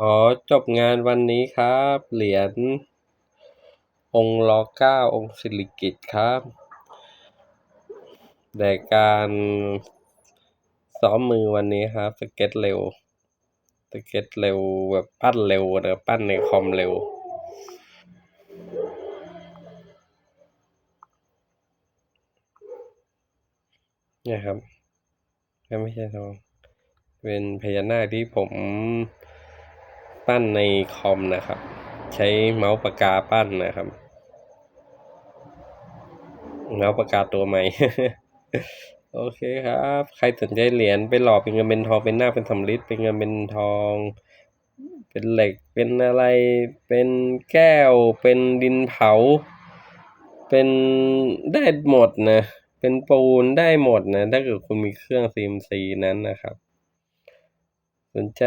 ขอจบงานวันนี้ครับ เหรียญองค์รอเก้าองค์สิริกิตครับแต่การซ้อมมือวันนี้ครับ สเก็ตเร็ว สเก็ตเร็วแบบปั้นเร็วนะปั้นในคอมเร็วเนี่ยครับไม่ใช่ทองเป็นพญานาคที่ผม ปั้นในคอมนะครับ ใช้เมาส์ปากกาปั้นนะครับ เมาส์ปากกาตัวใหม่ โอเคครับ ใครสนใจเหรียญไปหล่อเป็นเงินเป็นทองเป็นหน้าเป็นสำริดเป็นเงินเป็นทอง เป็นเหล็กเป็นอะไร เป็นแก้ว เป็นดินเผา เป็นได้หมดนะ เป็นปูนได้หมดนะ ถ้าเกิดคุณมีเครื่อง CMC นั้นนะครับ สนใจ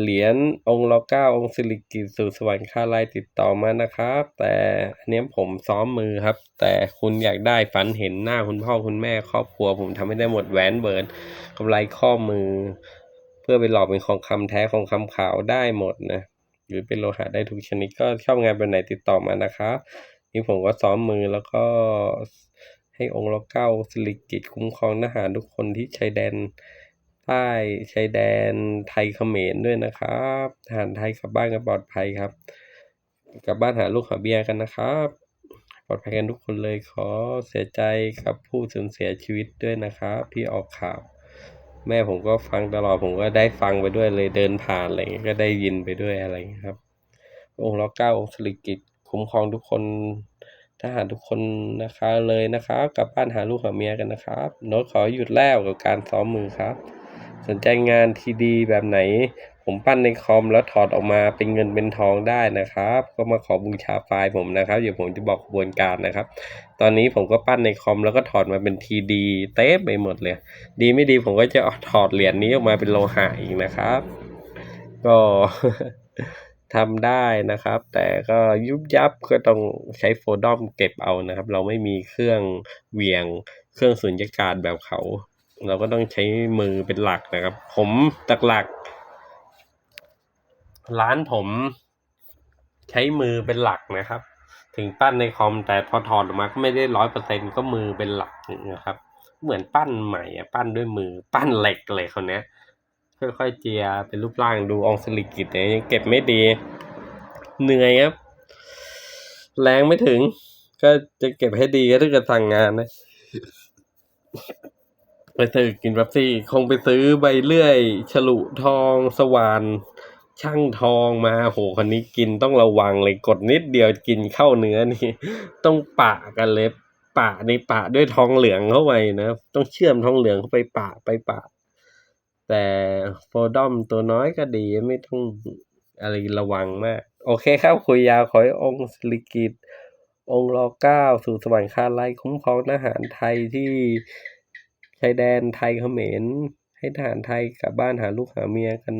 เหรียญองค์รอเก้าองค์สิริกิตสู่สวรรค์คาไลายติดต่อมานะครับ แต่อันนี้ผมซ้อมมือครับ แต่คุณอยากได้ฝันเห็นหน้าคุณพ่อคุณแม่ครอบครัว ผมทำให้ได้หมดแหวนเบิร์นกำไรข้อมือ เพื่อไปหลอกเป็นของคำแท้ของคำขาวได้หมดนะ หรือเป็นโลหะได้ทุกชนิดก็ชอบงานแบบไหนติดต่อมานะครับนี่ผมก็ซ้อมมือแล้วก็ให้องค์รอเก้าสิริกิตคุ้มครองทหารทุกคนที่ชายแดน ใต้ชายแดนไทยเขมรด้วยนะครับทหารไทยกลับบ้านกันปลอดภัยครับ กลับบ้านหาลูกหาเบียกันนะครับ ปลอดภัยกันทุกคนเลยขอเสียใจกับผู้สูญเสียชีวิตด้วยนะครับที่ออกข่าว แม่ผมก็ฟังตลอดผมก็ได้ฟังไปด้วยเลยเดินผ่านอะไรอย่างเงี้ยก็ได้ยินไปด้วยอะไรอย่างเงี้ยครับ องค์รอเก้าองค์สิริกิตคุ้มครองทุกคนทหารทุกคนนะคะเลยนะครับกลับบ้านหาลูกหาเมียกันนะครับโน้ตขอหยุดแล้วกับการซ้อมมือครับ สนใจงานทีดีแบบไหน ผมปั้นในคอมแล้วถอดออกมาเป็นเงินเป็นทองได้นะครับ ก็มาขอบูชาไฟล์ผมนะครับ เดี๋ยวผมจะบอกกระบวนการนะครับ ตอนนี้ผมก็ปั้นในคอมแล้วก็ถอดมาเป็นทีดีเต็มไปหมดเลย ดีไม่ดีผมก็จะเอถอดเหรียญนี้ออกมาเป็นโลหะอีกนะครับ ก็ทำได้นะครับ แต่ก็ยุบยับก็ต้องใช้โฟดอมเก็บเอานะครับ เราไม่มีเครื่องเหวียง เครื่องสุญญากาศแบบเขา เราก็ต้องใช้มือเป็นหลักนะครับ ผมตักหลัก ร้านผมใช้มือเป็นหลักนะครับ ถึงปั้นในคอมแต่พอถอดออกมาก็ไม่ได้ร้อยเปอร์เซ็นก็มือเป็นหลักนะครับ เหมือนปั้นใหม่อะปั้นด้วยมือปั้นเหล็กเลยคนเนี้ยค่อยๆเจียเป็นรูปร่างดูองสลิกิตเนี่ยยังเก็บไม่ดี เหนื่อยครับ แรงไม่ถึง ก็จะเก็บให้ดีก็ถ้าเกิดสั่งงานนะ ไปซื้อกินแป๊บซี่ คงไปซื้อใบเลื่อย ฉลุทองสว่าน ช่างทองมาโหคนนี้กินต้องระวังเลยกดนิดเดียวกินเข้าเนื้อนี่ ต้องปะกันเลยปะในปะด้วยทองเหลืองเข้าไปนะต้องเชื่อมทองเหลืองเข้าไปปะไปปะ แต่โฟดอมตัวน้อยก็ดีไม่ต้องอะไรระวังมาก โอเคครับคุยยาวขอให้องค์สิริกิตองค์รอเก้าสู่สวรรค์คาไลคุ้มครองทหารไทยที่ ชายแดนไทยเขมร ให้ทหารไทยกลับบ้านหาลูกหาเมียกัน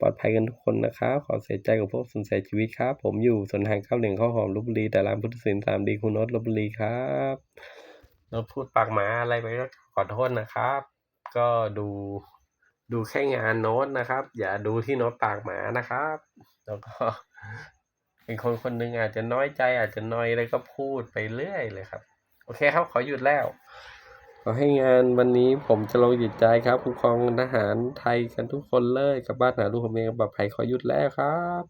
ปลอดภัยกันทุกคนนะครับ ขอเสียใจกับพวกสูญเสียชีวิตครับ ผมอยู่สนทางข้าวเหลียงข้าวหอมลบบุรี แต่ร้านพุทธศิลป์สามดีคุณโนตลบบุรีครับเราพูดปากหมาอะไรไปก็ขอโทษนะครับ ก็ดูดูแค่งานโน้ตนะครับ อย่าดูที่โน้ตปากหมานะครับ แล้วก็เป็นคนคนหนึ่งอาจจะน้อยใจอาจจะน้อยอะไรก็พูดไปเรื่อยเลยครับ โอเคครับขอหยุดแล้ว ขอให้งานวันนี้ผมจะลงจิตใจครับคุ้มครองทหารไทยกันทุกคนเลยกลับบ้านหาลูกของเมียกับปลอดภัยขอหยุดแล้วครับ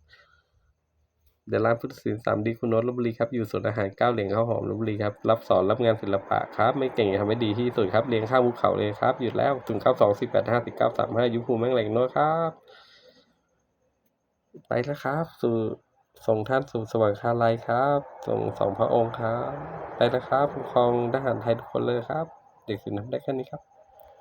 เดี๋ยวร้านพุทธศิลป์สามดีคุณโนตลบุรีครับอยู่ส่วนอาหารเก้าเหลียงข้าวหอมลบบุรีครับรับสอนรับงานศิลปะครับไม่เก่งทำให้ดีที่สุดครับเรียงข้ามภูเขาเลยครับหยุดแล้วถึงเก้าวสองสิบแปดห้าสิบเก้าสามห้ายุภูแม่งเหล็กโน้ตครับ ไปแล้วครับสู่ส่งท่านสู่สวรรคาลัยครับ ส่งสองพระองค์ครับ ไปแล้วครับคุ้ครองทหารไทยทุกคนเลยครับ เด็กสินทำได้แค่นี้ครับ